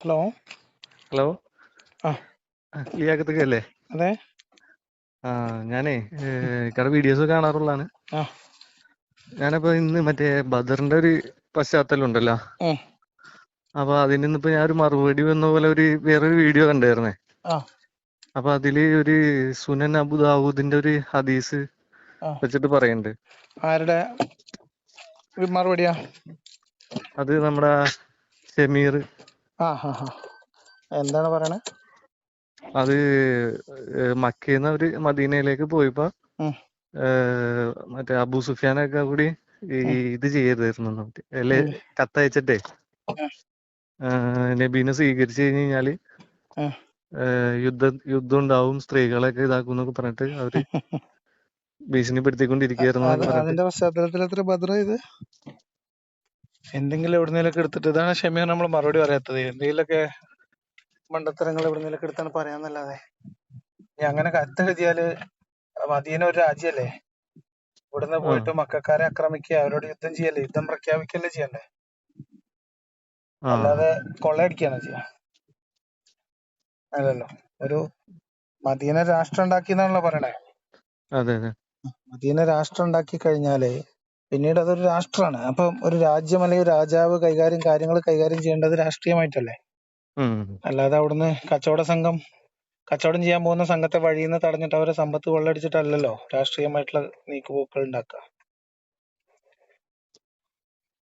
Hello hello അല്ലേ അതെ. ആ ഞാനേ കട വീഡിയോസ് കാണാറുള്ളതാണ്. ആ. ഞാനപ്പോ ഇന്ന് മറ്റേ ബദറിന്റെ ഒരു പശ്ചാത്തലം ഉണ്ടല്ലോ. അപ്പൊ അതിന് ഇന്നിപ്പോ ഞാൻ ഒരു മറുപടി വന്ന പോലെ ഒരു വേറൊരു വീഡിയോ കണ്ടായിരുന്നേ. അപ്പൊ അതിൽ ഒരു സുനൻ അബു ദാവൂദിന്റെ ഒരു ഹദീസ് വെച്ചിട്ട് പറയുന്നുണ്ട്. ആരുടെ? മറുപടിയാ. അത് നമ്മുടെ ഷമീർ എന്താണ് പറയണേ? അത് മക്കയിന്ന് അവർ മദീനയിലേക്ക് പോയപ്പോ മറ്റേ അബൂ സുഫിയാനൊക്കെ കൂടി ഇത് ചെയ്യരുതായിരുന്നു അല്ലെ കത്തയച്ചിട്ടെ നബീനെ സ്വീകരിച്ചു കഴിഞ്ഞ് കഴിഞ്ഞാൽ. യുദ്ധ യുദ്ധം ഉണ്ടാവും സ്ത്രീകളെയൊക്കെ ഇതാക്കും എന്നൊക്കെ പറഞ്ഞിട്ട് അവർ ഭീഷണിപ്പെടുത്തിക്കൊണ്ടിരിക്കുകയായിരുന്നു അതിന്റെ പശ്ചാത്തലത്തിൽ എത്ര ഭദ്ര ഇത്? എന്തെങ്കിലും എവിടുന്നേലൊക്കെ എടുത്തിട്ട് ഇതാണ് ഷമീർ നമ്മൾ മറുപടി പറയാത്തത്. എന്തെങ്കിലുമൊക്കെ മണ്ടത്തരങ്ങൾ എവിടുന്നേലൊക്കെ എടുത്താണ് പറയാന്നല്ലാതെ. ഇനി അങ്ങനെ കത്ത് എഴുതിയാൽ മദീന ഒരു രാജ്യല്ലേ? ഇവിടുന്ന് പോയിട്ട് മക്കാരെ ആക്രമിക്കുക അവരോട് യുദ്ധം ചെയ്യല്ലേ യുദ്ധം പ്രഖ്യാപിക്കല്ലേ ചെയ്യണ്ടേ? അല്ലാതെ കൊള്ളയടിക്കാണോ ചെയ്യാ? അല്ലല്ലോ. ഒരു മദീന രാഷ്ട്രം ഉണ്ടാക്കി എന്നാണല്ലോ പറയണേ മദീന രാഷ്ട്രം ഉണ്ടാക്കി കഴിഞ്ഞാൽ പിന്നീട് അതൊരു രാഷ്ട്രമാണ് അപ്പം ഒരു രാജ്യം അല്ലെങ്കിൽ രാജാവ് കൈകാര്യം കാര്യങ്ങൾ കൈകാര്യം ചെയ്യേണ്ടത് രാഷ്ട്രീയമായിട്ടല്ലേ? അല്ലാതെ അവിടുന്ന് കച്ചവട സംഘം കച്ചവടം ചെയ്യാൻ പോകുന്ന സംഘത്തെ വഴിയിൽ നിന്ന് തടഞ്ഞിട്ട് അവരെ സമ്പത്ത് കൊള്ളയടിച്ചിട്ടല്ലല്ലോ രാഷ്ട്രീയമായിട്ടുള്ള നീക്കുപോക്കുകൾ ഉണ്ടാക്കുക.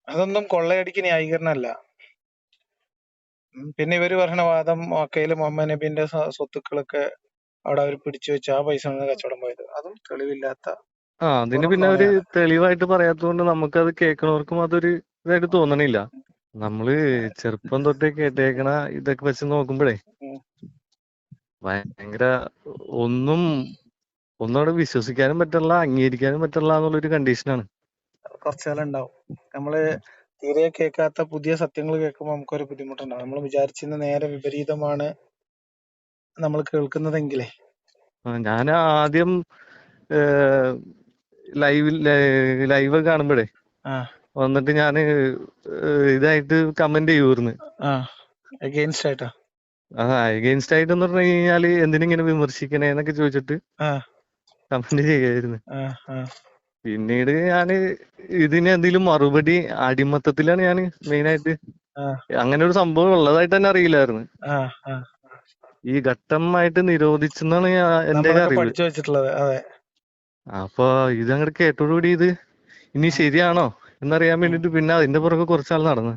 അതൊന്നും കൊള്ളയടിക്ക് ന്യായീകരണമല്ല. പിന്നെ ഇവർ പറഞ്ഞ വാദം മക്കയിൽ മുഹമ്മദ് നബിന്റെ സ്വത്തുക്കളൊക്കെ അവിടെ അവർ പിടിച്ചു വെച്ച് ആ പൈസ കച്ചവടം പോയത്. അതും തെളിവില്ലാത്ത ആ അതിന് പിന്നെ അവർ നുണയാണ് തെളിവായിട്ട് പറയാത്തതുകൊണ്ട് നമുക്കത് കേൾക്കണവർക്കും അതൊരു ഇതായിട്ട് തോന്നണില്ല. നമ്മൾ ചെറുപ്പം തൊട്ടേ കേട്ടേക്കണ ഇതൊക്കെ വെച്ച് നോക്കുമ്പോഴേ. ഭയങ്കര ഒന്നും ഒന്നും അവിടെ വിശ്വസിക്കാനും പറ്റില്ല അംഗീകരിക്കാനും പറ്റില്ല എന്നുള്ളൊരു കണ്ടീഷനാണ്. കുറച്ചുകാലം ഉണ്ടാവും നമ്മൾ തീരെ കേൾക്കാത്ത പുതിയ സത്യങ്ങൾ കേൾക്കുമ്പോൾ നമുക്കൊരു ബുദ്ധിമുട്ടുണ്ടാവും. നമ്മൾ വിചാരിച്ചിരുന്ന നേരെ വിപരീതമാണ് നമ്മൾ കേൾക്കുന്നതെങ്കിലേ. ഞാൻ ആദ്യം ലൈവിൽ ലൈവ് കാണുമ്പോഴേ വന്നിട്ട് ഞാൻ ഇതായിട്ട് കമന്റ് ചെയ്യുമായിരുന്നു ആ അഗെയിൻസ്റ്റ് ആയിട്ടാ? ആ അഗെയിൻസ്റ്റ് ആയിട്ട് എന്ന് പറഞ്ഞു കഴിഞ്ഞാൽ എന്തിനിങ്ങനെ വിമർശിക്കണേ എന്നൊക്കെ ചോദിച്ചിട്ട് കമന്റ് ചെയ്യായിരുന്നു പിന്നീട് ഞാൻ ഇതിന് എന്തെങ്കിലും മറുപടി അടിമത്തത്തിലാണ് ഞാൻ മെയിൻ ആയിട്ട് അങ്ങനെ ഒരു സംഭവം ഉള്ളതായിട്ട് തന്നെ അറിയില്ലായിരുന്നു. ഈ ഘട്ടമായിട്ട് നിരോധിച്ചെന്നാണ് ഞാൻ- എന്റെ അറിവ്. അപ്പൊ ഇത് അങ്ങോട്ട് കേട്ടോടുകൂടി ഇത്. ഇനി ശരിയാണോ എന്നറിയാൻ വേണ്ടിട്ട് പിന്നെ അതിന്റെ പുറകെ കുറച്ചാൾ നടന്നു.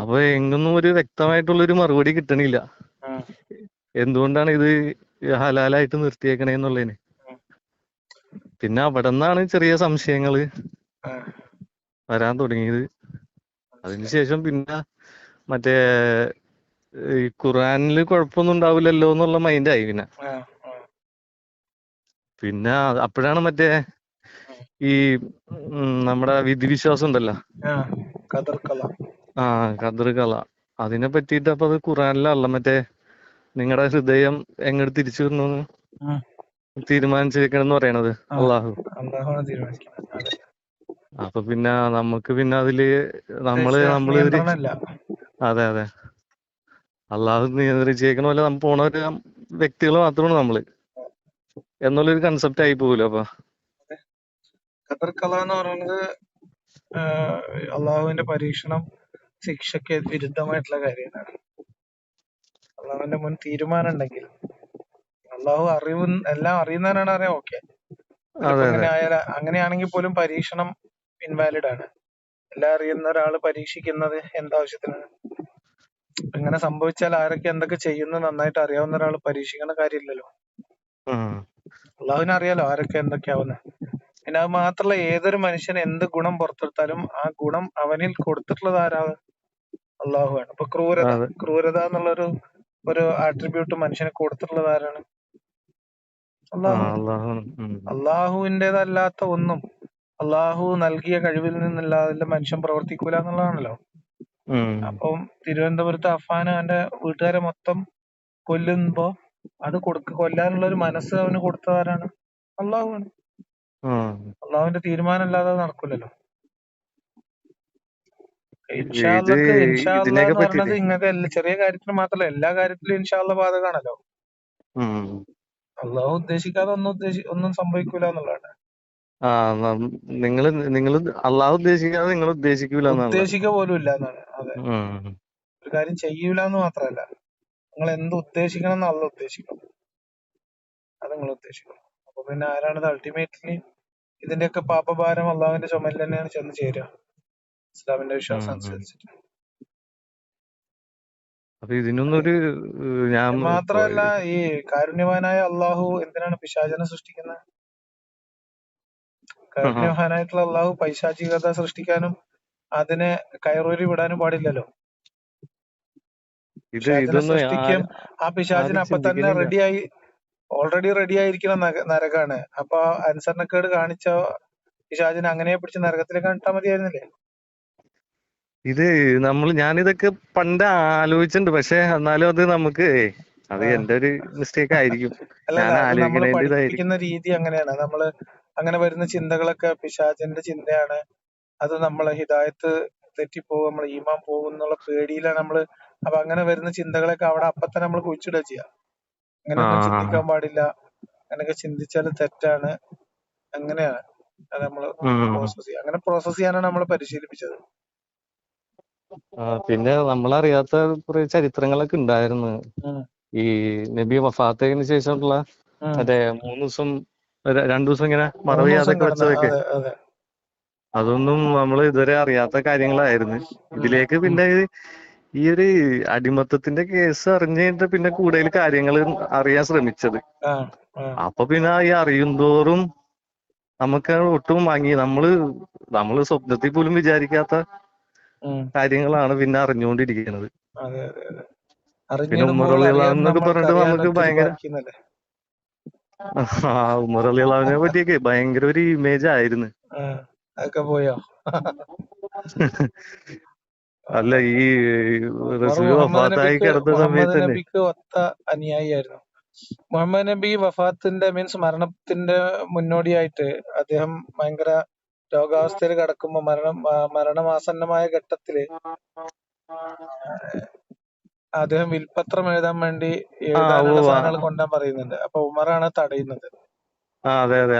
അപ്പൊ എങ്ങൊന്നും ഒരു വ്യക്തമായിട്ടുള്ള ഒരു മറുപടി കിട്ടണില്ല. എന്തുകൊണ്ടാണ് ഇത് ഹലാലായിട്ട് നിർത്തിയേക്കണേന്നുള്ളതിന് പിന്നെ അവിടെ നിന്നാണ് ചെറിയ സംശയങ്ങൾ വരാൻ തുടങ്ങിയത്. അതിനുശേഷം പിന്നെ മറ്റേ ഈ ഖുറാനിൽ കുഴപ്പമൊന്നും ഉണ്ടാവില്ലല്ലോ എന്നുള്ള മൈൻഡായി പിന്നെ. പിന്നെ അപ്പോഴാണ് മറ്റേ ഈ നമ്മുടെ വിധി വിശ്വാസം ഉണ്ടല്ലോ? ആ, ഖദർ കല. അതിനെ പറ്റിയിട്ട് അപ്പൊ അത് ഖുറാനിലല്ല മറ്റേ നിങ്ങളുടെ ഹൃദയം എങ്ങോട്ട് തിരിച്ചു വരുന്നു തീരുമാനിച്ചിരിക്കണെന്ന് പറയണത് അള്ളാഹു അപ്പൊ പിന്നെ നമുക്ക് പിന്നെ അതിൽ നമ്മൾ നമ്മൾ അതെ അതെ. അള്ളാഹു നിയന്ത്രിച്ചേക്കണ പോലെ നമ്മ പോണ ഒരു വ്യക്തികൾ മാത്രമാണ് നമ്മൾ. എന്നുള്ളൊരു കൺസെപ്റ്റ് ആയി പോകില്ല അപ്പൊ? ഖദർ കല എന്ന് പറയുന്നത് അള്ളാഹുവിന്റെ പരീക്ഷണം ശിക്ഷയ്ക്ക് വിരുദ്ധമായിട്ടുള്ള കാര്യമാണ് അള്ളാഹുവിന്റെ മുൻ തീരുമാനം ഉണ്ടെങ്കിൽ അള്ളാഹു അറിവ് എല്ലാം അറിയുന്നവനാണ് അറിയാം ഓക്കെ അങ്ങനെയാണെങ്കിൽ പോലും പരീക്ഷണം ഇൻവാലിഡ് ആണ്. എല്ലാം അറിയുന്ന ഒരാൾ പരീക്ഷിക്കുന്നത് എന്താവശ്യത്തിനാണ് ഇങ്ങനെ സംഭവിച്ചാൽ ആരൊക്കെ എന്തൊക്കെ ചെയ്യുന്നു നന്നായിട്ട് അറിയാവുന്ന ഒരാൾ പരീക്ഷിക്കേണ്ട കാര്യമില്ലല്ലോ. അള്ളാഹുവിനെ അറിയാലോ ആരൊക്കെ എന്തൊക്കെയാവുന്നത് പിന്നെ അത് മാത്രല്ല ഏതൊരു മനുഷ്യൻ എന്ത് ഗുണം പുറത്തെടുത്താലും ആ ഗുണം അവനിൽ കൊടുത്തിട്ടുള്ളത് ആരാണ്? അള്ളാഹുവാണ്. ഇപ്പൊ ക്രൂരത ക്രൂരത എന്നുള്ളൊരു ഒരു ആട്രിബ്യൂട്ട് മനുഷ്യന് കൊടുത്തിട്ടുള്ളത് ആരാണ്? അള്ളാഹു അള്ളാഹു അള്ളാഹുവിന്റെതല്ലാത്ത ഒന്നും അള്ളാഹു നൽകിയ കഴിവിൽ നിന്നല്ലാതെ മനുഷ്യൻ പ്രവർത്തിക്കൂല എന്നുള്ളതാണല്ലോ. അപ്പം തിരുവനന്തപുരത്ത് അഫാന് അവന്റെ വീട്ടുകാരെ മൊത്തം കൊല്ലുമ്പോ അത് കൊടുക്ക കൊല്ലാനുള്ള ഒരു മനസ്സ് അവന് കൊടുത്തതാരാണ്? അള്ളാഹുവാണ്. അള്ളാഹുവിന്റെ തീരുമാനം അല്ലാതെ നടക്കൂലല്ലോ. ഇൻഷാല്ല പറഞ്ഞത് ഇങ്ങനത്തെ ചെറിയ കാര്യത്തിന് മാത്രല്ല എല്ലാ കാര്യത്തിലും ഇൻഷാല്ല ബാധകമാണല്ലോ ഉം. അള്ളാഹു ഉദ്ദേശിക്കാതെ ഒന്നും ഉദ്ദേശി ഒന്നും സംഭവിക്കൂല എന്നുള്ളതാണ്. ആ നിങ്ങൾ നിങ്ങൾ അള്ളാഹു ഉദ്ദേശിക്കാതെ നിങ്ങൾ ഉദ്ദേശിക്കൂല ഉദ്ദേശിക്ക പോലും ഇല്ല എന്നാണ് അതെ. ഒരു കാര്യം ചെയ്യൂല എന്ന് മാത്രമല്ല. നിങ്ങൾ എന്ത് ഉദ്ദേശിക്കണം എന്ന് അല്ല ഉദ്ദേശിക്കണം. അത് നിങ്ങൾ ഉദ്ദേശിക്കണം അപ്പൊ പിന്നെ ആരാണത് അൾട്ടിമേറ്റ്ലി ഇതിന്റെയൊക്കെ പാപഭാരം അള്ളാഹുവിന്റെ ചുമലിൽ തന്നെയാണ് ചെന്ന് ചേരുക. ഇസ്ലാമിന്റെ വിശ്വാസം. അനുസരിച്ചിട്ട്. അപ്പൊ ഇതിനൊന്നും ഞാൻ മാത്രമല്ല ഈ കാരുണ്യവാനായ അള്ളാഹു എന്തിനാണ് പിശാചനെ സൃഷ്ടിക്കുന്നത്? കാരുണ്യവാനായിട്ടുള്ള അള്ളാഹു പൈശാചികത സൃഷ്ടിക്കാനും അതിനെ കയറൂരി വിടാനും പാടില്ലല്ലോ. സൃഷ്ടിക്കും. ആ- പിശാചിന് അപ്പൊ തന്നെ. റെഡിയായി ഓൾറെഡി റെഡി ആയിരിക്കുന്ന നര- നരകാണ്. അപ്പൊ അനുസരണക്കേട് കാണിച്ച പിശാചിനെ അങ്ങനെ പിടിച്ച് നരകത്തിലേക്ക് കണ്ടാ മതിയായിരുന്നില്ലേ? ഇത് നമ്മൾ ഞാനിതൊക്കെ പണ്ട് ആലോചിച്ചിട്ടുണ്ട്. പക്ഷെ എന്നാലും അത് നമുക്ക് അത്. എന്റെ ഒരു മിസ്റ്റേക്ക് ആയിരിക്കും. പഠിപ്പിക്കുന്ന രീതി അങ്ങനെയാണ്. നമ്മൾ അങ്ങനെ വരുന്ന ചിന്തകളൊക്കെ പിശാചിന്റെ ചിന്തയാണ്. അത് നമ്മളെ ഹിദായത്ത് തെറ്റിപ്പോകും നമ്മളെ ഈമാൻ പോകും എന്നുള്ള പേടിയിലാണ് നമ്മൾ അപ്പൊ അങ്ങനെ വരുന്ന ചിന്തകളൊക്കെ അവിടെ അപ്പൊ തന്നെ നമ്മൾ കുഴിച്ചിടുക ചെയ്യാം. അങ്ങനെയൊന്നും. ചിന്തിക്കാൻ പാടില്ല. അങ്ങനെയൊക്കെ ചിന്തിച്ചാൽ തെറ്റാണ്. അങ്ങനെയാണ്. അത് നമ്മൾ. പ്രോസസ് ചെയ്യുക അങ്ങനെ പ്രോസസ് ചെയ്യാനാണ് നമ്മൾ പരിശീലിപ്പിച്ചത്. പിന്നെ നമ്മളറിയാത്ത കുറെ ചരിത്രങ്ങളൊക്കെ ഉണ്ടായിരുന്നു. ഈ നബി വഫാത്തതിന് ശേഷമുള്ള അതെ മൂന്ന് ദിവസം രണ്ടു ദിവസം ഇങ്ങനെ ദിവസം മറവിയാതൊക്കെ വെച്ചതൊക്കെ. അതെ അതെ. അതൊന്നും നമ്മൾ ഇതുവരെ അറിയാത്ത കാര്യങ്ങളായിരുന്നു. ഇതിലേക്ക് പിന്നെ ഈ ഒരു അടിമത്തത്തിന്റെ കേസ് അറിഞ്ഞു കഴിഞ്ഞിട്ട് പിന്നെ കൂടുതൽ കാര്യങ്ങൾ അറിയാൻ ശ്രമിച്ചത്. അപ്പൊ പിന്നെ ഈ അറിയുന്തോറും നമുക്ക് ഒട്ടും വാങ്ങി. നമ്മൾ നമ്മൾ സ്വപ്നത്തിൽ പോലും വിചാരിക്കാത്ത കാര്യങ്ങളാണ് പിന്നെ അറിഞ്ഞുകൊണ്ടിരിക്കുന്നത്. പിന്നെ അറിഞ്ഞിടുമ്പോൾ ഉമ്മറുള്ള അറിയാൻ എന്നൊക്കെ നമ്മൾക്ക് പറഞ്ഞിട്ട് നമുക്ക് ഭയങ്കര ആ അലി പറ്റിയൊക്കെ ഭയങ്കര ഒരു ഇമേജ് ആയിരുന്നു. അതൊക്കെ പോയോ? അല്ല ഈ മുഹമ്മദ് നബിക്ക് ഒത്ത അനുയായിയായിരുന്നു. മുഹമ്മദ് നബി വഫാത്തിന്റെ മീൻസ് മരണത്തിന്റെ മുന്നോടിയായിട്ട് അദ്ദേഹം ഭയങ്കര രോഗാവസ്ഥയിൽ കിടക്കുമ്പോ മരണം മരണമാസന്നമായ ഘട്ടത്തിൽ അദ്ദേഹം വിൽപത്രം എഴുതാൻ വേണ്ടി എഴുതാനുള്ള. സാധനങ്ങൾ കൊണ്ടുവരാൻ പറയുന്നുണ്ട്. അപ്പൊ ഉമറാണ് തടയുന്നത്. അതെ അതെ.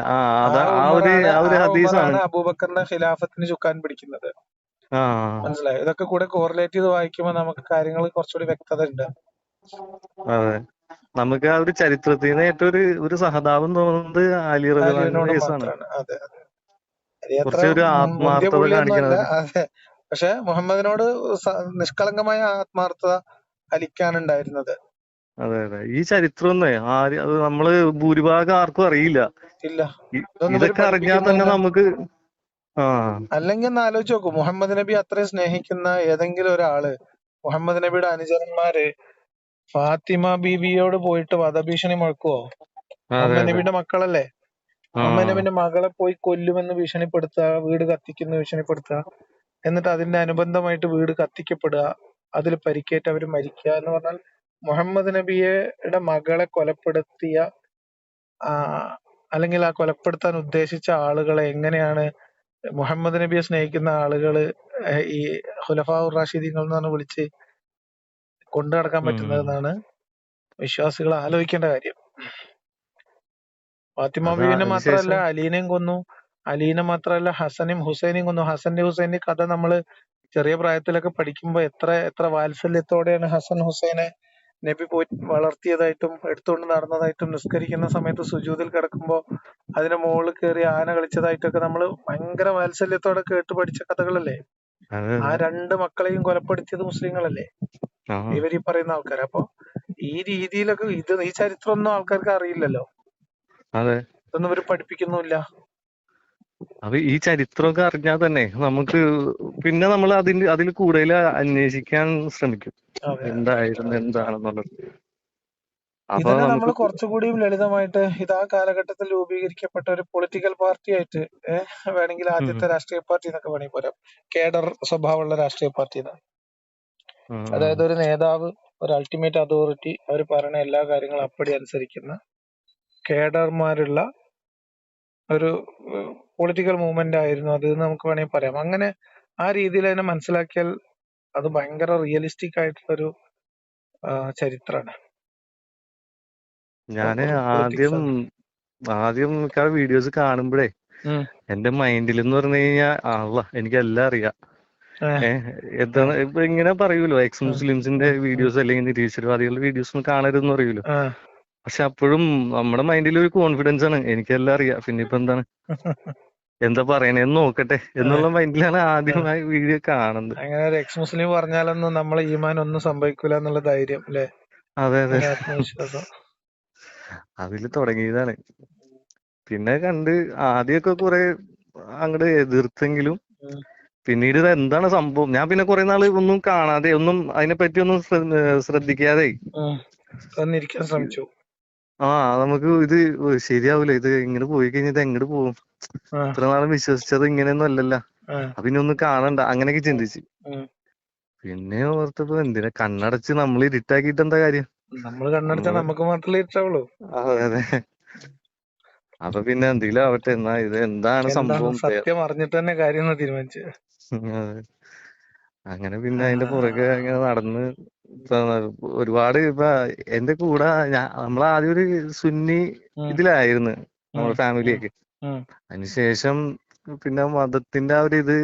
ആ ഒരു ഹദീസാണ്. അബൂബക്കറിന്റെ ഖിലാഫത്തിന് ചുക്കാൻ പിടിക്കുന്നത്. മനസ്സിലായോ. ഇതൊക്കെ കൂടെ കോറിലേറ്റ് ചെയ്ത് വായിക്കുമ്പോൾ നമുക്ക് കാര്യങ്ങൾ കുറച്ചുകൂടി വ്യക്തത ഉണ്ട്. അതെ. നമുക്ക് ആ ഒരു ചരിത്രത്തിൽ നിന്ന് ഏറ്റവും ഒരു ഒരു സഹതാപം തോന്നുന്നത് അലി അലിവിനോട് കേസാണ്. കുറച്ചൊരു ആത്മാർത്ഥത അതെ. പക്ഷെ മുഹമ്മദിനോട് നിഷ്കളങ്കമായ ആത്മാർത്ഥത അലിക്കാണ് ഉണ്ടായിരുന്നത് അതെ അതെ. ഈ ചരിത്രം ഒന്നേ ആര് അത് നമ്മൾ ഭൂരിഭാഗം ആർക്കും അറിയില്ല. ഇല്ല. ഇതൊക്കെ അറിഞ്ഞാൽ തന്നെ നമുക്ക് അല്ലെങ്കിൽ ഒന്ന് ആലോചിച്ച് നോക്കൂ. മുഹമ്മദ് നബി അത്രയും സ്നേഹിക്കുന്ന ഏതെങ്കിലും ഒരാൾ മുഹമ്മദ് നബിയുടെ അനുചരന്മാര് ഫാത്തിമ ബീവിയോട് പോയിട്ട് വധഭീഷണി മുഴക്കുവോ? മുഹമ്മദ് നബിയുടെ മക്കളല്ലേ? മുഹമ്മദ് നബിന്റെ മകളെ പോയി കൊല്ലുമെന്ന് ഭീഷണിപ്പെടുത്തുക വീട് കത്തിക്കുന്ന ഭീഷണിപ്പെടുത്തുക എന്നിട്ട് അതിന്റെ അനുബന്ധമായിട്ട് വീട് കത്തിക്കപ്പെടുക അതിൽ പരിക്കേറ്റ് അവർ മരിക്കുക എന്ന് പറഞ്ഞാൽ മുഹമ്മദ് നബിയുടെ മകളെ കൊലപ്പെടുത്തിയ ആ, അല്ലെങ്കിൽ ആ കൊലപ്പെടുത്താൻ ഉദ്ദേശിച്ച ആളുകളെ എങ്ങനെയാണ് മുഹമ്മദ് നബിയെ സ്നേഹിക്കുന്ന ആളുകൾ ഈ ഹുലഫാഉർ റാഷിദീങ്ങൾ എന്നാണ് വിളിച്ച് കൊണ്ടു നടക്കാൻ പറ്റുന്നതെന്നാണ് വിശ്വാസികൾ ആലോചിക്കേണ്ട കാര്യം. ഫാത്തിമ ബീവിനെ മാത്രമല്ല അലീനെയും കൊന്നു. അലീനെ മാത്രമല്ല ഹസനും ഹുസൈനെയും കൊന്നു. ഹസന്റെ ഹുസൈന്റെ കഥ നമ്മൾ ചെറിയ പ്രായത്തിലൊക്കെ പഠിക്കുമ്പോ എത്ര എത്ര വാത്സല്യത്തോടെയാണ് ഹസൻ ഹുസൈനെ നബി പോയി വളർത്തിയതായിട്ടും എടുത്തുകൊണ്ട് നടന്നതായിട്ടും നിസ്കരിക്കുന്ന സമയത്ത് സുജൂതിൽ കിടക്കുമ്പോ അതിന്റെ മുകളിൽ കയറി ആന കളിച്ചതായിട്ടൊക്കെ നമ്മൾ ഭയങ്കര വാത്സല്യത്തോടെ കേട്ട് പഠിച്ച കഥകളല്ലേ? ആ രണ്ട് മക്കളെയും കൊലപ്പെടുത്തിയത് മുസ്ലിങ്ങളല്ലേ? ഇവർ ഈ പറയുന്ന ആൾക്കാർ അപ്പൊ ഈ രീതിയിലൊക്കെ ഇത് ഈ ചരിത്രമൊന്നും ആൾക്കാർക്ക് അറിയില്ലല്ലോ? അതെ. ഇതൊന്നും ഇവർ പഠിപ്പിക്കുന്നുമില്ല. അത് ഈ ചരിത്രമൊക്കെ അറിഞ്ഞാൽ തന്നെ നമുക്ക് പിന്നെ നമ്മൾ അതിന് അതിൽ കൂടുതൽ അന്വേഷിക്കാൻ ശ്രമിക്കും. എന്തായിരുന്നു എന്താണെന്നുള്ളത്. ഇതിനെ നമ്മൾ കുറച്ചുകൂടി ലളിതമായിട്ട് ഇത് ആ കാലഘട്ടത്തിൽ രൂപീകരിക്കപ്പെട്ട ഒരു പൊളിറ്റിക്കൽ പാർട്ടി ആയിട്ട് വേണമെങ്കിൽ ആദ്യത്തെ രാഷ്ട്രീയ പാർട്ടി എന്നൊക്കെ വേണമെങ്കിൽ പറയാം കേഡർ സ്വഭാവമുള്ള രാഷ്ട്രീയ പാർട്ടി എന്ന് അതായത് ഒരു നേതാവ് ഒരു അൾട്ടിമേറ്റ് അതോറിറ്റി അവർ പറയുന്ന എല്ലാ കാര്യങ്ങളും അപ്പടി അനുസരിക്കുന്ന കേഡർമാരുള്ള ഒരു പൊളിറ്റിക്കൽ മൂവ്മെന്റ് ആയിരുന്നു അത് നമുക്ക് വേണമെങ്കിൽ പറയാം. അങ്ങനെ ആ രീതിയിൽ അതിനെ മനസ്സിലാക്കിയാൽ അത് ഭയങ്കര റിയലിസ്റ്റിക് ആയിട്ടുള്ള ഒരു ചരിത്രമാണ്. ഞാൻ ആദ്യം ആദ്യം മിക്ക വീഡിയോസ് കാണുമ്പോഴേ. എന്റെ മൈൻഡിൽ എന്ന് പറഞ്ഞു കഴിഞ്ഞാൽ ആള എനിക്ക് എല്ലാം അറിയാം ഏഹ് എന്താണ് ഇപ്പൊ ഇങ്ങനെ പറയൂലോ എക്സ് മുസ്ലിംസിന്റെ വീഡിയോസ് അല്ലെങ്കിൽ നിരീശ്വരവാദികളുടെ വീഡിയോസ് ഒന്നും കാണരുതെന്ന് പറയൂലോ. പക്ഷെ അപ്പോഴും നമ്മുടെ മൈൻഡിൽ ഒരു കോൺഫിഡൻസ് ആണ്. എനിക്കെല്ലാം അറിയാം. പിന്നെ ഇപ്പൊ എന്താണ്? എന്താ പറയണേ? എന്ന് നോക്കട്ടെ. എന്നുള്ള മൈൻഡിലാണ് ആദ്യമായി വീഡിയോ കാണുന്നത്. അങ്ങനെ ഒരു എക്സ് മുസ്ലിം പറഞ്ഞാലൊന്നും നമ്മളെ ഈമാൻ ഒന്നും സംഭവിക്കൂല എന്നുള്ള ധൈര്യം അല്ലെ അതെ അതെ. ആത്മവിശ്വാസം. അതിൽ തുടങ്ങിയതാണ്. പിന്നെ കണ്ട് ആദ്യമൊക്കെ കുറെ അങ്ങോട്ട് എതിർത്തെങ്കിലും പിന്നീട് ഇത് എന്താണ് സംഭവം? ഞാൻ പിന്നെ കുറെ നാൾ ഒന്നും കാണാതെ ഒന്നും അതിനെപ്പറ്റി ഒന്നും ശ്ര- ശ്രദ്ധിക്കാതെ. ശ്രമിച്ചു. ആ നമുക്ക് ഇത് ശരിയാവൂല. ഇത് ഇങ്ങനെ പോയി കഴിഞ്ഞാൽ ഇത് എങ്ങോട്ട് പോകും? ഇത്ര നാളും വിശ്വസിച്ചത് ഇങ്ങനെയൊന്നും അല്ലല്ലോ. പിന്നെ ഒന്നും കാണണ്ട. അങ്ങനെയൊക്കെ ചിന്തിച്ച്. പിന്നെ ഓർത്തപ്പോ എന്തിനാ? കണ്ണടച്ച് നമ്മൾ ഇരുട്ടാക്കിയിട്ട് എന്താ കാര്യം? നമ്മൾ കണ്ണടച്ചാൽ നമുക്ക് മാത്രമല്ലേ ഇഷ്ടാവുള്ളൂ അതെ അതെ. അപ്പൊ പിന്നെ എന്തെങ്കിലും ആവട്ടെ എന്നാ ഇത് എന്താണ് സംഭവം? സത്യം അറിഞ്ഞിട്ട് തന്നെ കാര്യം തീരുമാനിച്ചു? അങ്ങനെ പിന്നെ അതിന്റെ പുറകെ അങ്ങനെ നടന്ന് ഒരുപാട് ഇപ്പൊ എന്റെ കൂടെ നമ്മൾ ആദ്യം ഒരു സുന്നി ഇതിലായിരുന്നു നമ്മുടെ. ഫാമിലിയൊക്കെ. അതിനുശേഷം പിന്നെ മതത്തിന്റെ ആ ഒരു ഇത്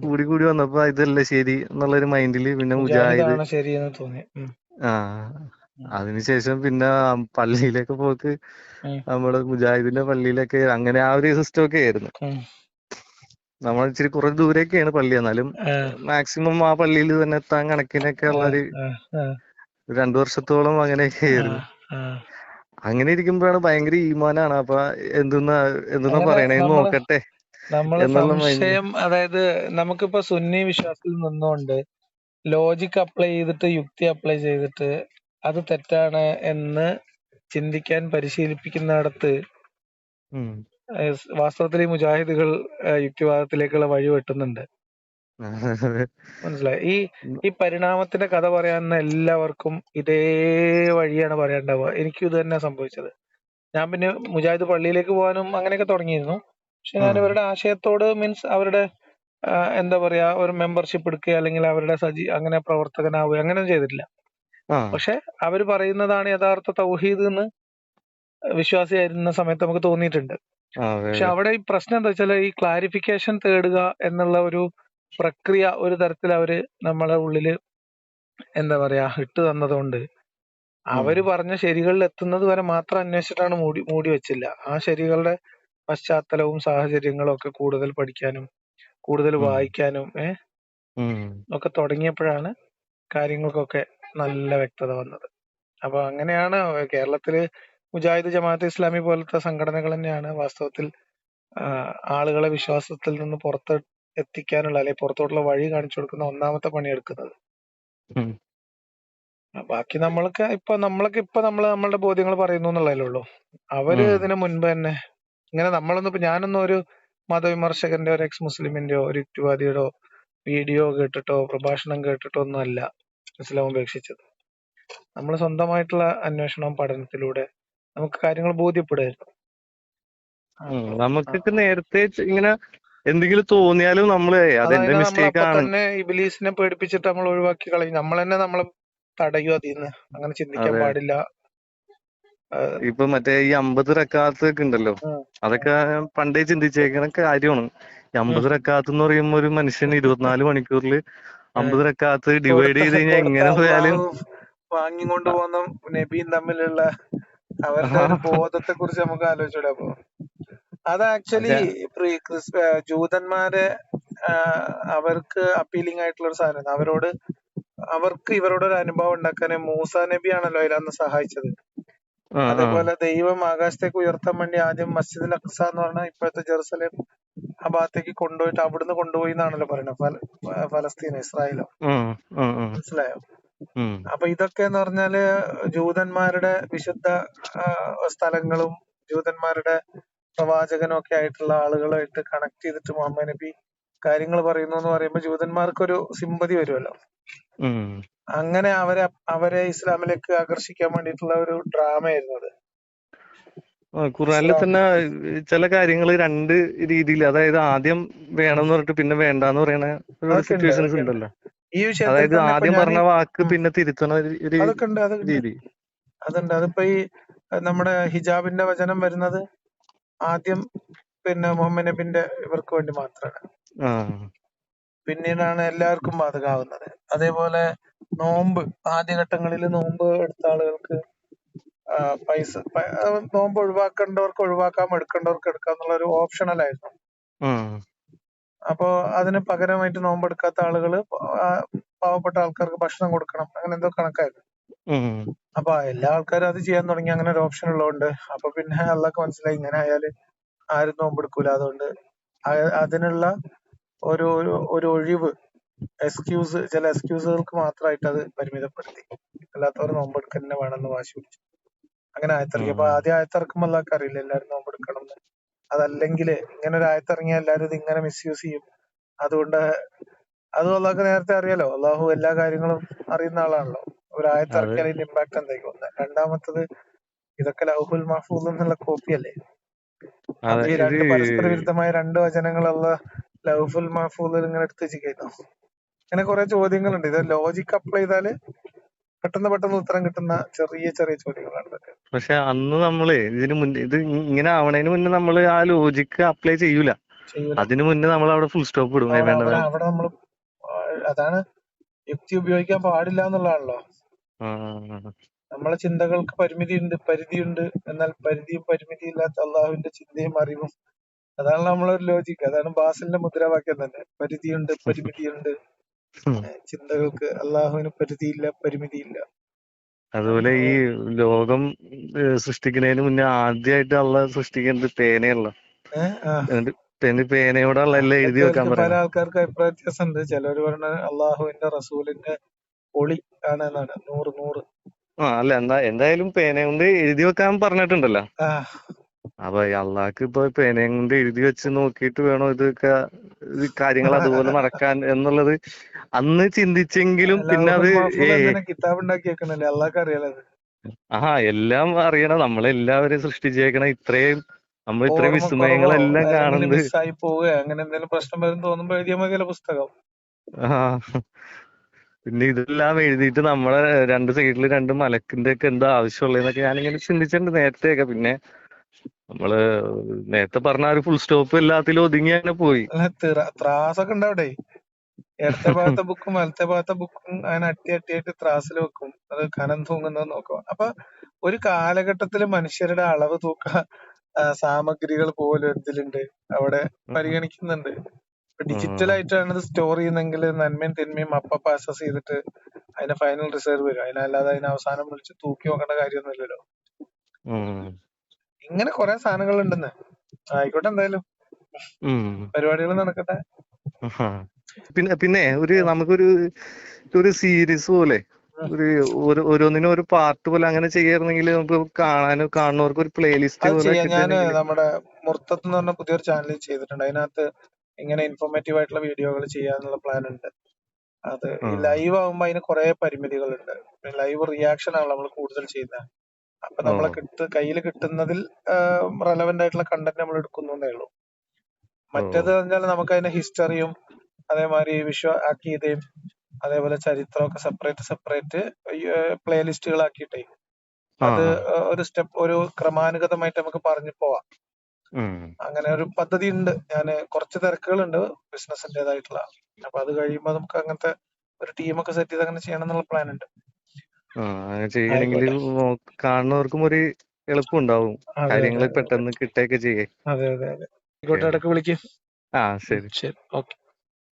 കൂടി കൂടി വന്നപ്പോ ഇതല്ലേ ശരി എന്നുള്ളൊരു മൈൻഡിൽ പിന്നെ മുജാഹിദ് ആ. അതിനുശേഷം പിന്നെ പള്ളിയിലൊക്കെ പോക്ക് നമ്മൾ മുജാഹിദിന്റെ പള്ളിയിലൊക്കെ അങ്ങനെ ആ ഒരു സിസ്റ്റം ഒക്കെ ആയിരുന്നു. നമ്മൾ ഇച്ചിരി കുറെ ദൂരെയൊക്കെയാണ് പള്ളി. എന്നാലും മാക്സിമം ആ പള്ളിയിൽ തന്നെ എത്താൻ കണക്കിനൊക്കെ ഉള്ള ഒരു രണ്ടു വർഷത്തോളം അങ്ങനെയൊക്കെ ആയിരുന്നു. അങ്ങനെ ഇരിക്കുമ്പോഴാണ് ഭയങ്കര ഈമാനാണ്. അപ്പൊ എന്തെന്നാ എന്തെന്നാ പറയണേ പറയണേന്ന് നോക്കട്ടെ നമ്മൾ സംശയം അതായത് നമുക്കിപ്പോ സുന്നി വിശ്വാസത്തിൽ നിന്നുകൊണ്ട് ലോജിക് അപ്ലൈ ചെയ്തിട്ട് യുക്തി അപ്ലൈ ചെയ്തിട്ട് അത് തെറ്റാണ് എന്ന് ചിന്തിക്കാൻ പരിശീലിപ്പിക്കുന്നിടത്ത്. വാസ്തവത്തിൽ ഈ മുജാഹിദുകൾ യുക്തിവാദത്തിലേക്കുള്ള വഴി വെട്ടുന്നുണ്ട്. മനസ്സിലായി? ഈ ഈ പരിണാമത്തിന്റെ കഥ പറയാവുന്ന എല്ലാവർക്കും ഇതേ വഴിയാണ് പറയാനുണ്ടാവുക. എനിക്കും ഇത് തന്നെ സംഭവിച്ചത്. ഞാൻ പിന്നെ മുജാഹിദ് പള്ളിയിലേക്ക് പോകാനും അങ്ങനെയൊക്കെ തുടങ്ങിയിരുന്നു. പക്ഷെ ഞാൻ. ഇവരുടെ ആശയത്തോട് മീൻസ് അവരുടെ എന്താ പറയാ ഒരു മെമ്പർഷിപ്പ് എടുക്കുക അല്ലെങ്കിൽ അവരുടെ സജി അങ്ങനെ പ്രവർത്തകനാവുക അങ്ങനെയൊന്നും ചെയ്തിട്ടില്ല. പക്ഷെ അവർ പറയുന്നതാണ് യഥാർത്ഥ തൗഹീദ് എന്ന് വിശ്വാസിയായിരുന്ന സമയത്ത് നമുക്ക് തോന്നിയിട്ടുണ്ട്. പക്ഷെ അവിടെ ഈ പ്രശ്നം എന്താ വെച്ചാൽ ഈ ക്ലാരിഫിക്കേഷൻ തേടുക എന്നുള്ള ഒരു പ്രക്രിയ ഒരു തരത്തിൽ അവർ നമ്മളെ ഉള്ളിൽ എന്താ പറയാ ഇട്ട് തന്നതുകൊണ്ട് അവർ പറഞ്ഞ ശരികളിൽ എത്തുന്നത് വരെ മാത്രം അന്വേഷിച്ചിട്ടാണ് മൂടി മൂടി വെച്ചില്ല. ആ ശരികളുടെ പശ്ചാത്തലവും സാഹചര്യങ്ങളും ഒക്കെ കൂടുതൽ പഠിക്കാനും കൂടുതൽ വായിക്കാനും ഏഹ് ഒക്കെ തുടങ്ങിയപ്പോഴാണ് കാര്യങ്ങൾക്കൊക്കെ നല്ല വ്യക്തത വന്നത്. അപ്പൊ അങ്ങനെയാണ് കേരളത്തിൽ മുജാഹിദ് ജമാഅത്ത് ഇസ്ലാമി പോലത്തെ സംഘടനകൾ തന്നെയാണ് വാസ്തവത്തിൽ ആളുകളെ വിശ്വാസത്തിൽ നിന്ന് പുറത്ത് എത്തിക്കാനുള്ള അല്ലെങ്കിൽ പുറത്തോട്ടുള്ള വഴി കാണിച്ചു കൊടുക്കുന്ന ഒന്നാമത്തെ പണിയെടുക്കുന്നത് എടുക്കുന്നത്. ബാക്കി നമ്മൾക്ക് ഇപ്പൊ നമ്മൾക്ക് ഇപ്പൊ നമ്മൾ നമ്മളുടെ ബോധ്യങ്ങൾ പറയുന്നു എന്നുള്ളതല്ലേ ഉള്ളൂ. അവർ ഇതിന് ഇതിനു മുൻപ് തന്നെ ഇങ്ങനെ നമ്മളൊന്നും ഇപ്പൊ ഞാനൊന്നും ഒരു മതവിമർശകന്റെ ഒരു എക്സ് മുസ്ലിമിന്റെയോ ഒരു യുക്തിവാദിയുടെയോ വീഡിയോ കേട്ടിട്ടോ പ്രഭാഷണം കേട്ടിട്ടോ ഒന്നും അല്ല. ഇസ്ലാം ഉപേക്ഷിച്ചത്. നമ്മൾ സ്വന്തമായിട്ടുള്ള അന്വേഷണവും പഠനത്തിലൂടെ നമുക്ക് കാര്യങ്ങൾ ബോധ്യപ്പെടുമായിരുന്നു. നമുക്കൊക്കെ നേരത്തെ ഇങ്ങനെ എന്തെങ്കിലും തോന്നിയാലും നമ്മൾ അതെന്റെ മിസ്റ്റേക്ക് ആണ്. തന്നെ ഇബിലീസിനെ പേടിപ്പിച്ചിട്ട് നമ്മൾ ഒഴിവാക്കി കളയും. നമ്മൾ തന്നെ നമ്മളെ തടയും അതിന്ന്. അങ്ങനെ ചിന്തിക്കാൻ പാടില്ല. ഇപ്പൊ മറ്റേ ഈ അമ്പത് റക്കാത്ത് ഒക്കെ ഉണ്ടല്ലോ അതൊക്കെ പണ്ടേ ചിന്തിച്ചേക്കണ കാര്യമാണ്. ഈ അമ്പത് റക്കാത്ത് എന്ന് പറയുമ്പോ ഒരു മനുഷ്യന് ഇരുപത്തിനാല് മണിക്കൂറിൽ അമ്പത് റക്കാത്ത് ഡിവൈഡ് ചെയ്ത് കഴിഞ്ഞാൽ എങ്ങനെ പോയാലും വാങ്ങിക്കൊണ്ട് പോകുന്ന നബിയും തമ്മിലുള്ള അവരുടെ ഒരു ബോധത്തെ കുറിച്ച് നമുക്ക് ആലോചിച്ചൂടെ അപ്പൊ. അത് ആക്ച്വലി ജൂതന്മാരെ അവർക്ക് അപ്പീലിംഗ് ആയിട്ടുള്ള ഒരു സാധനമാണ്. അവരോട് അവർക്ക് ഇവരോട് ഒരു അനുഭവം ഉണ്ടാക്കാൻ മൂസ നബിയാണല്ലോ അതിലന്ന് സഹായിച്ചത്. അതേപോലെ ദൈവം ആകാശത്തേക്ക് ഉയർത്താൻ വേണ്ടി ആദ്യം മസ്ജിദുൽ അക്സ എന്ന് പറഞ്ഞ ഇപ്പോഴത്തെ ജെറുസലേം ആ ഭാഗത്തേക്ക് കൊണ്ടുപോയിട്ട് അവിടുന്ന് കൊണ്ടുപോയി എന്നാണല്ലോ പറയുന്നത് ഫല- ഫലസ്തീൻ ഇസ്രായേലോ? മനസ്സിലായോ? അപ്പൊ ഇതൊക്കെ എന്ന് പറഞ്ഞാൽ ജൂതന്മാരുടെ വിശുദ്ധ സ്ഥലങ്ങളും ജൂതന്മാരുടെ പ്രവാചകനും ഒക്കെ ആയിട്ടുള്ള ആളുകളായിട്ട് കണക്ട് ചെയ്തിട്ട് മുഹമ്മദ് നബി കാര്യങ്ങൾ പറയുന്നു എന്ന് പറയുമ്പോൾ ജൂതന്മാർക്കൊരു സിമ്പതി വരുമല്ലോ അങ്ങനെ അവരെ അവരെ ഇസ്ലാമിലേക്ക് ആകർഷിക്കാൻ വേണ്ടിയിട്ടുള്ള ഒരു ഡ്രാമയായിരുന്നു അത്. ആ, ഖുർആനിൽ തന്നെ ചില കാര്യങ്ങൾ രണ്ട് രീതിയിൽ അതായത് ആദ്യം വേണമെന്ന് പറഞ്ഞിട്ട് പിന്നെ വേണ്ടാന്ന് പറയണ സിറ്റുവേഷൻസ് ഉണ്ടല്ലോ. അതായത് ആദ്യം പറഞ്ഞ വാക്ക് പിന്നെ തിരുത്തണ ഒരു രീതി. അതുണ്ട്. അതിപ്പോ ഈ നമ്മുടെ ഹിജാബിന്റെ വചനം വരുന്നത് ആദ്യം പിന്നെ മുഹമ്മദ് നബിന്റെ ഇവർക്ക് വേണ്ടി മാത്രമാണ്. പിന്നീടാണ് എല്ലാവർക്കും ബാധകമാകുന്നത് അതേപോലെ നോമ്പ് ആദ്യഘട്ടങ്ങളിൽ നോമ്പ് എടുത്ത ആളുകൾക്ക് പൈസ നോമ്പ് ഒഴിവാക്കേണ്ടവർക്ക് ഒഴിവാക്കാം എടുക്കേണ്ടവർക്ക് എടുക്കാം എന്നുള്ള ഒരു ഓപ്ഷണൽ ആയിരുന്നു അപ്പോ അതിന് പകരമായിട്ട് നോമ്പ് എടുക്കാത്ത ആളുകൾ പാവപ്പെട്ട ആൾക്കാർക്ക് ഭക്ഷണം കൊടുക്കണം അങ്ങനെ എന്തോ കണക്കായിരുന്നു. അപ്പൊ എല്ലാ ആൾക്കാരും അത് ചെയ്യാൻ തുടങ്ങി അങ്ങനെ ഒരു ഓപ്ഷൻ ഉള്ളതുകൊണ്ട്. അപ്പൊ പിന്നെ അള്ളാഹ്ക്ക് മനസ്സിലായി ഇങ്ങനെ ആയാൽ ആരും നോമ്പ് എടുക്കൂല. അതുകൊണ്ട് അതിനുള്ള ഒരു ഒരു ഒഴിവ് എക്സ്ക്യൂസ് ചില എക്സ്ക്യൂസുകൾക്ക് മാത്രമായിട്ട് അത് പരിമിതപ്പെടുത്തി. അല്ലാത്തവർ നോമ്പ് തന്നെ വേണമെന്ന് വാശി പിടിച്ചു. അങ്ങനെ ആയത്തിറങ്ങി. അപ്പൊ. ആദ്യം ആയത്തിറക്കുമ്പോൾ എല്ലാവർക്കും അറിയില്ല? എല്ലാരും നോമ്പെടുക്കണം എന്ന് അതല്ലെങ്കിൽ ഇങ്ങനെ ഒരു ആയത്തിറങ്ങിയാൽ എല്ലാരും ഇത് ഇങ്ങനെ മിസ്യൂസ് ചെയ്യും. അതുകൊണ്ട് അതും അള്ളാഹ്ക്ക് നേരത്തെ അറിയാലോ. അള്ളാഹു എല്ലാ കാര്യങ്ങളും അറിയുന്ന ആളാണല്ലോ. ഒരു ആയത്തിറക്കിയാൽ അതിന്റെ ഇമ്പാക്ട് എന്തായിരിക്കും? ഒന്ന്. രണ്ടാമത്തത് ഇതൊക്കെ ലൗഹുൽ മഹഫൂദ് എന്നുള്ള കോപ്പിയല്ലേ ഈ രണ്ട് പരസ്പര വിരുദ്ധമായ രണ്ട് വചനങ്ങളുള്ള ലൗഹുൽ മഹഫൂദ് ഇങ്ങനെ എടുത്ത് വെച്ചിരിക്കുന്നു. അങ്ങനെ കുറെ ചോദ്യങ്ങളുണ്ട്. ഇത് ലോജിക് അപ്ലൈ ചെയ്താൽ പെട്ടെന്ന് പെട്ടെന്ന് ഉത്തരം കിട്ടുന്ന ചെറിയ ചെറിയ ചോദ്യങ്ങളാണ് ഇതൊക്കെ. പക്ഷെ അന്ന് നമ്മൾ ഇതിന് മുന്നേ ഇത് ഇങ്ങനെ ആവണേന് മുന്നേ നമ്മൾ ആ ലോജിക്ക് അപ്ലൈ ചെയ്യൂല. അതിനു മുന്നേ നമ്മൾ അവിടെ ഫുൾ സ്റ്റോപ്പ് ഇടും. അവിടെ നമ്മൾ അതാണ് യുക്തി ഉപയോഗിക്കാൻ പാടില്ല എന്നുള്ളതാണല്ലോ. നമ്മളെ ചിന്തകൾക്ക് പരിമിതിയുണ്ട് പരിധിയുണ്ട്. എന്നാൽ പരിധിയും പരിമിതി ഇല്ലാത്ത അള്ളാഹുവിന്റെ ചിന്തയും അറിവും. അതാണ് നമ്മളൊരു ലോജിക്ക് അതാണ് ബാസിലിന്റെ മുദ്രാവാക്യം തന്നെ. പരിധിയുണ്ട് പരിമിതിയുണ്ട്. ചിന്തകൾക്ക് അള്ളാഹുവിന് പരിധിയില്ല പരിമിതിയില്ല. അതുപോലെ ഈ ലോകം സൃഷ്ടിക്കുന്നതിന് മുന്നേ ആദ്യമായിട്ട് അള്ള സൃഷ്ടിക്കുന്നത് പേനയല്ല. എന്നിട്ട് പേന പേനയോടുള്ള എല്ലാം എഴുതി വെക്കാൻ പല ആൾക്കാർക്ക് അഭിപ്രായ വ്യത്യാസമുണ്ട്. ചിലവർ പറഞ്ഞ അള്ളാഹുവിന്റെ റസൂലിന്റെ ഒളി ആണ് എന്നാണ്. നൂറ് നൂറ്. ആ അല്ല എന്താ എന്തായാലും പേന കൊണ്ട് എഴുതി വെക്കാൻ പറഞ്ഞിട്ടുണ്ടല്ലോ. ആ. അപ്പൊ അള്ളാഹ്ക്ക് ഇപ്പൊ പേനയും കൊണ്ട് എഴുതി വെച്ച് നോക്കിയിട്ട് വേണം ഇതൊക്കെ ഈ കാര്യങ്ങൾ അതുപോലെ നടക്കാൻ എന്നുള്ളത്? അന്ന് ചിന്തിച്ചെങ്കിലും പിന്നെ അത് ആ എല്ലാം അറിയണം. നമ്മളെല്ലാവരെയും സൃഷ്ടിച്ചേക്കണ ഇത്രയും നമ്മൾ ഇത്രയും വിസ്മയങ്ങളെല്ലാം കാണുന്നത്. അങ്ങനെ എന്തെങ്കിലും പ്രശ്നം വരും തോന്നുമ്പോ എഴുതിയാൽ മതിയല്ലോ പുസ്തകം. ആ പിന്നെ ഇതെല്ലാം എഴുതിയിട്ട് നമ്മളെ രണ്ട് സൈഡിൽ രണ്ട് മലക്കിന്റെ ഒക്കെ എന്താ ആവശ്യമുള്ളതെന്നൊക്കെ ഞാനിങ്ങനെ ചിന്തിച്ചിട്ടുണ്ട് നേരത്തെയൊക്കെ. പിന്നെ നമ്മൾ നേരത്തെ പറഞ്ഞ ഒരു ഫുൾ സ്റ്റോപ്പ് എല്ലാത്തിലും ഒതുങ്ങി അങ്ങനെ പോയി. ത്രാസൊക്കെ ഉണ്ട് അവിടെ ഇടത്തെ ഭാഗത്തെ ബുക്കും വലത്തെ ഭാഗത്തെ ബുക്കും അങ്ങനെ അട്ടി അട്ടിയായിട്ട് ത്രാസിൽ വെക്കും. അത് കനം തൂങ്ങുന്നത് നോക്കുക അപ്പൊ ഒരു കാലഘട്ടത്തിൽ മനുഷ്യരുടെ അളവ് തൂക്ക സാമഗ്രികൾ പോലും എന്തിലുണ്ട് അവിടെ പരിഗണിക്കുന്നുണ്ട്. ഡിജിറ്റൽ ആയിട്ടാണ് ഇത് സ്റ്റോർ ചെയ്യുന്നെങ്കിൽ നന്മയും തിന്മയും അപ്പപ്പ അസസ് ചെയ്തിട്ട് അതിന്റെ ഫൈനൽ റിസർവ് വരും. അതിനല്ലാതെ അതിന് അവസാനം വിളിച്ച് തൂക്കി നോക്കേണ്ട കാര്യമൊന്നുമില്ലല്ലോ. ഇങ്ങനെ കുറെ സാധനങ്ങൾ ഉണ്ടെന്ന് ആയിക്കോട്ടെ എന്തായാലും. പരിപാടികൾ നടക്കട്ടെ. പിന്നെ പിന്നെ ഒരു നമുക്കൊരു ഒരു സീരീസ് പോലെ ഒരു ഒരു ഓരോന്നിനും ഒരു പാർട്ട് പോലെ അങ്ങനെ ചെയ്യായിരുന്നെങ്കിൽ നമുക്ക് കാണാനും കാണുന്നവർക്ക് ഒരു പ്ലേലിസ്റ്റ് പോലെ ഞാൻ ഞാൻ നമ്മുടെ മുർത്തത്ത് എന്ന് പറഞ്ഞ പുതിയൊരു ചാനൽ ചെയ്തിട്ടുണ്ട്. അതിനകത്ത് ഇങ്ങനെ ഇൻഫോർമേറ്റീവ് ആയിട്ടുള്ള വീഡിയോകൾ ചെയ്യാനുള്ള പ്ലാൻ ഉണ്ട്. അത് ഈ ലൈവ് ആവുമ്പോ അതിന് കുറെ പരിമിതികളുണ്ട്. ലൈവ് റിയാക്ഷൻ ആണ് നമ്മൾ കൂടുതൽ ചെയ്യുന്നത്. അപ്പൊ. നമ്മളെ കിട്ട് കയ്യിൽ കിട്ടുന്നതിൽ റെലവെന്റ് ആയിട്ടുള്ള കണ്ടന്റ് നമ്മൾ എടുക്കുന്നേ ഉള്ളൂ. മറ്റേത് പറഞ്ഞാൽ നമുക്ക് അതിന്റെ ഹിസ്റ്ററിയും അതേമാതിരി വിശ്വ ആക്കിയതയും അതേപോലെ ചരിത്രമൊക്കെ സെപ്പറേറ്റ് സെപ്പറേറ്റ് പ്ലേലിസ്റ്റുകളാക്കിയിട്ടേ. അത് ഒരു സ്റ്റെപ്പ് ഒരു ക്രമാനുഗതമായിട്ട് നമുക്ക് പറഞ്ഞു പോവാം. അങ്ങനെ ഒരു പദ്ധതി ഉണ്ട് ഞാൻ കുറച്ച് തിരക്കുകളുണ്ട് ബിസിനസിന്റേതായിട്ടുള്ള അപ്പൊ അത് കഴിയുമ്പോൾ നമുക്ക് അങ്ങനത്തെ ഒരു ടീമൊക്കെ സെറ്റ് ചെയ്ത് അങ്ങനെ ചെയ്യണം എന്നുള്ള പ്ലാൻ ഉണ്ട്. അങ്ങനെ ചെയ്യണമെങ്കിൽ കാണുന്നവർക്കും ഒരു എളുപ്പം ഉണ്ടാവും അതെ കാര്യങ്ങൾ പെട്ടെന്ന് കിട്ടുകയൊക്കെ ചെയ്യേ. അതെ അതെ അതെ. ആയിക്കോട്ടെ ഇടയ്ക്ക് വിളിക്കും. ആ ശരി. ശരി. ഓക്കെ.